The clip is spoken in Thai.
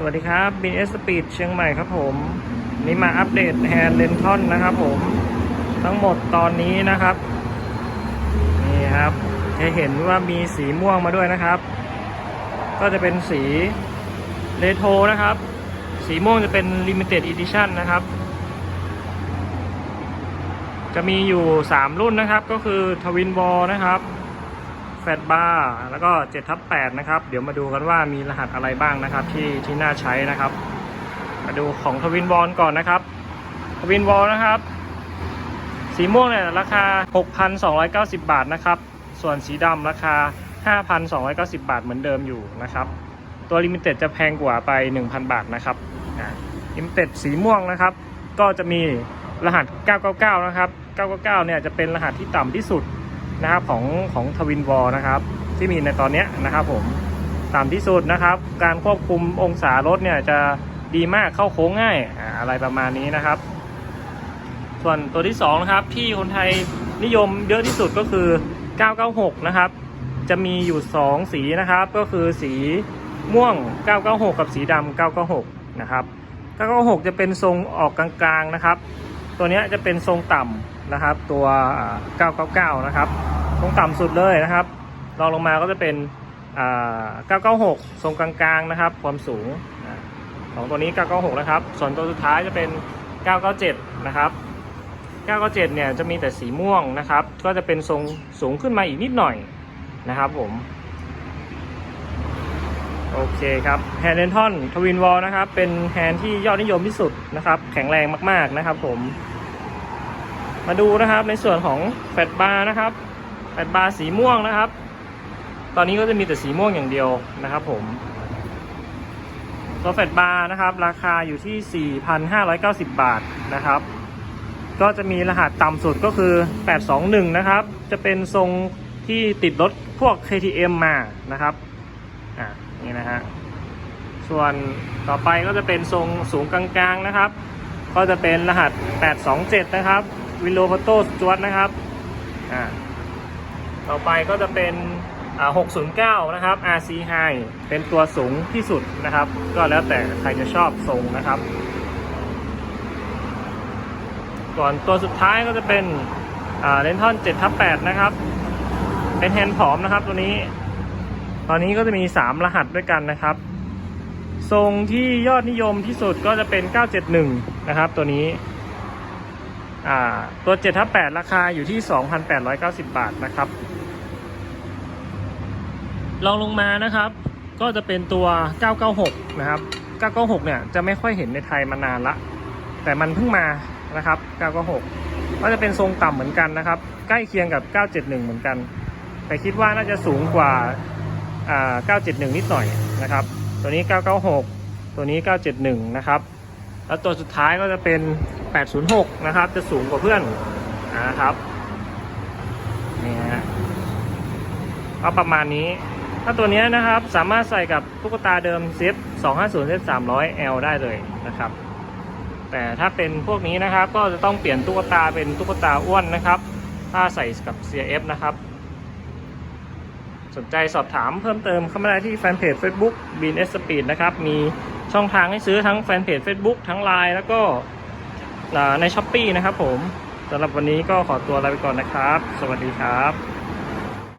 สวัสดีครับบินเอสปีดเชียงใหม่ครับผม นี่มาอัปเดตแฮนด์เลนทอนนะครับผมทั้งหมดตอนนี้นะครับ นี่ครับจะเห็นว่ามีสีม่วงมาด้วยนะครับ ก็จะเป็นสีเรโทรนะครับ สีม่วงจะเป็น Limited Edition นะครับ จะมีอยู่ 3 รุ่นนะครับ ก็คือทวิน w อลนะครับ แฟตบาร์แล้วก็7ทับ8นะครับ เดี๋ยวมาดูกันว่ามีรหัสอะไรบ้างนะครับ ที่ที่น่าใช้นะครับ มาดูของทวิน w อลก่อนนะครับทวิน w อลนะครับ สีม่วงเนี่ยราคา 6,290 บาทนะครับ ส่วนสีดำราคา 5,290 บาทเหมือนเดิมอยู่นะครับ ตัวลิมิเต็ดจะแพงกว่าไป 1,000 บาทนะครับลิมิเต็ดสีม่วงนะครับ ก็จะมีรหัส 999 นะครับ 999 เนี่ยจะเป็นรหัสที่ต่ำที่สุด นะครับของของทวินวอลนะครับ ที่มีในตอนนี้นะครับผมต่ำที่สุดนะครับ การควบคุมองศารถเนี่ยจะดีมากเข้าโค้งง่ายอ่าอะไรประมาณนี้นะครับ ส่วนตัวที่2นะครับที่คนไทยนิยมเยอะที่สุดก็คือ 996 นะครับ จะมีอยู่ 2 สีนะครับ ก็คือสีม่วง 996 กับสีดำ996 นะครับ 996 จะเป็นทรงออกกลางๆนะครับ ตัวนี้จะเป็นทรงต่ำนะครับ ตัว 999 นะครับทรงต่ำสุดเลยนะครับรองลงมาก็จะเป็น 996 ทรงกลางๆนะครับ ความสูงของตัวนี้ 996 นะครับ ส่วนตัวสุดท้ายจะเป็น 997 นะครับ 997 เนี่ยจะมีแต่สีม่วงนะครับ ก็จะเป็นทรงสูงขึ้นมาอีกนิดหน่อยนะครับผม โอเคครับแฮนด์เลนทอนทวินวอลนะครับ เป็นแฮนด์ที่ยอดนิยมที่สุดนะครับ แข็งแรงมาก ๆนะครับ ผม มาดูนะครับในส่วนของแฟตบาร์นะครับแฟตบาร์สีม่วงนะครับ ตอนนี้ก็จะมีแต่สีม่วงอย่างเดียวนะครับ ผมตัวแฟตบาร์นะครับ ราคาอยู่ที่ 4,590 บาทนะครับ ก็จะมีรหัสต่ำสุดก็คือ 821 นะครับ จะเป็นทรงที่ติดรถพวก KTM มานะครับ อะนี่นะฮะส่วนต่อไปก็จะเป็นทรงสูงกลางๆนะครับ ก็จะเป็นรหัส 827 นะครับวิโล p โตสจวดนะครับอ่าต่อไปก็จะเป็น609 นะครับ RC High เป็นตัวสูงที่สุดนะครับ ก็แล้วแต่ใครจะชอบทรงนะครับ ก่อนตัวสุดท้ายก็จะเป็นเลนทอน7ทับ8นะครับ เป็นแฮนด์ผอมนะครับตัวนี้ ตอนนี้ก็จะมี 3 รหัสด้วยกันนะครับ ทรงที่ยอดนิยมที่สุดก็จะเป็น 971 นะครับ ตัวนี้ ตัว7ทับ8ราคาอยู่ที่ 2,890 บาทนะครับลองลงมานะครับ ก็จะเป็นตัว 996 นะครับ 996 เนี่ยจะไม่ค่อยเห็นในไทยมานานละ แต่มันเพิ่งมานะครับ 996 ก็จะเป็นทรงต่ำเหมือนกันนะครับ ใกล้เคียงกับ 971 เหมือนกัน แต่คิดว่าน่าจะสูงกว่า 971 นิดหน่อยนะครับ ตัวนี้ 996 ตัวนี้ 971 นะครับ แล้วตัวสุดท้ายก็จะเป็น 806 นะครับ จะสูงกว่าเพื่อนนะครับนี่ฮะก็ประมาณนี้ ถ้าตัวนี้นะครับสามารถใส่กับตุ๊กตาเดิมเซฟ250เซฟ300 L ได้เลยนะครับ แต่ถ้าเป็นพวกนี้นะครับก็จะต้องเปลี่ยนตุ๊กตาเป็นตุ๊กตาอ้วนนะครับ ถ้าใส่กับ CF นะครับ สนใจสอบถามเพิ่มเติมเข้ามาได้ที่แฟนเพจ Facebook b e a n S Speed นะครับ มีช่องทางให้ซื้อทั้งแฟนเพจ Facebook ทั้ง Line แล้วก็ในช้อป e e นะครับผมสำหรับวันนี้ก็ขอตัวลาไปก่อนนะครับ สวัสดีครับ